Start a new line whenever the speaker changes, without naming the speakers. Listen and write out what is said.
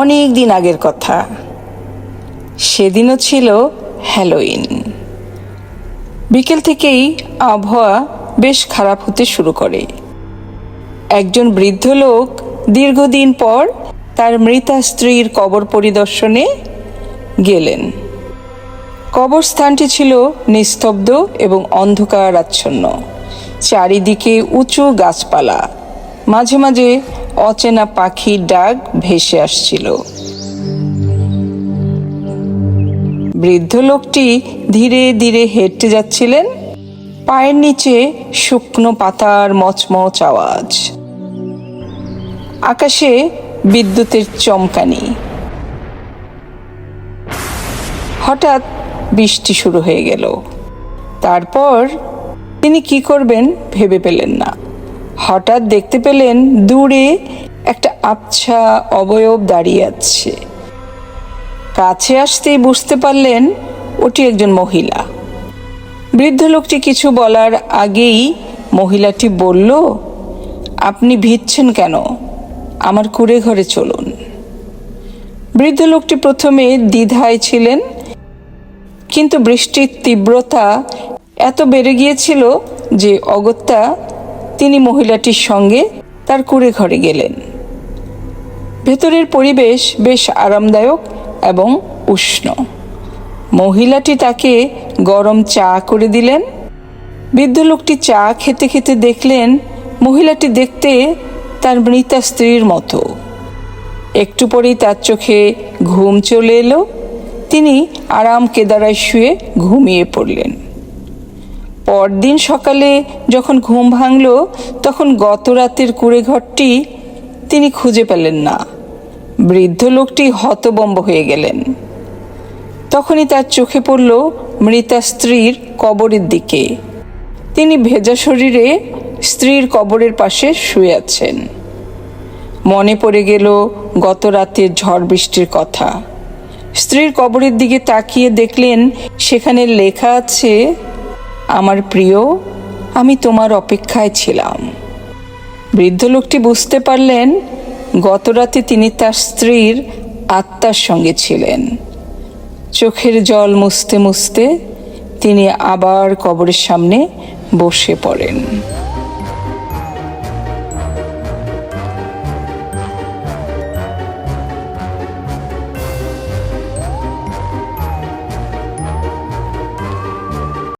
অনেক দিন আগের কথা। সেদিনও ছিল হ্যালোইন বিকেল থেকেই আবহাওয়া বেশ খারাপ হতে শুরু করে। একজন বৃদ্ধ লোক দীর্ঘদিন পর তার মৃতা স্ত্রীর কবর পরিদর্শনে গেলেন। কবরস্থানটি ছিল নিস্তব্ধ এবং অন্ধকার আচ্ছন্ন চারিদিকে উঁচু গাছপালা। মাঝে মাঝে অচেনা পাখির ডাক ভেসে আসছিল। বৃদ্ধ লোকটি ধীরে ধীরে হেঁটে যাচ্ছিলেন, পায়ের নিচে শুকনো পাতার মচমচ আওয়াজ। আকাশে বিদ্যুতের চমকানি। হঠাৎ বৃষ্টি শুরু হয়ে গেল। তারপর তিনি কি করবেন ভেবে পেলেন না। হঠাৎ দেখতে পেলেন দূরে একটা আবছা অবয়ব দাঁড়িয়ে আছে। কাছে আসতেই বুঝতে পারলেন ওটি একজন মহিলা। বৃদ্ধ লোকটি কিছু বলার আগেই মহিলাটি বলল, আপনি ভিজছেন কেন? আমার কুড়ে ঘরে চলুন। বৃদ্ধ লোকটি প্রথমে দ্বিধায় ছিলেন, কিন্তু বৃষ্টির তীব্রতা এত বেড়ে গিয়েছিল যে অগত্যা তিনি মহিলাটির সঙ্গে তার কুড়ে ঘরে গেলেন। ভেতরের পরিবেশ বেশ আরামদায়ক এবং উষ্ণ। মহিলাটি তাকে গরম চা করে দিলেন। বৃদ্ধ লোকটি চা খেতে খেতে দেখলেন, মহিলাটি দেখতে তার মৃতা স্ত্রীর মতো। একটু পরেই তার চোখে ঘুম চলে এলো। তিনি আরাম কেদারায় শুয়ে ঘুমিয়ে পড়লেন। পরদিন সকালে যখন ঘুম ভাঙল, তখন গত রাতের কুড়ে ঘরটি তিনি খুঁজে পেলেন না। বৃদ্ধ লোকটি হতবম্ব হয়ে গেলেন। তখনই তার চোখে পড়ল মৃতা স্ত্রীর কবরের দিকে। তিনি ভেজা শরীরে স্ত্রীর কবরের পাশে শুয়ে আছেন। মনে পড়ে গেল গত রাতের ঝড় বৃষ্টির কথা। স্ত্রীর কবরের দিকে তাকিয়ে দেখলেন, সেখানে লেখা আছে আমার প্রিয়, আমি তোমার অপেক্ষায় ছিলাম। বৃদ্ধ লোকটি বুঝতে পারলেন, গতরাতে তিনি তার স্ত্রীর আত্মার সঙ্গে ছিলেন। চোখের জল মুছতে মুছতে তিনি আবার কবরের সামনে বসে পড়েন।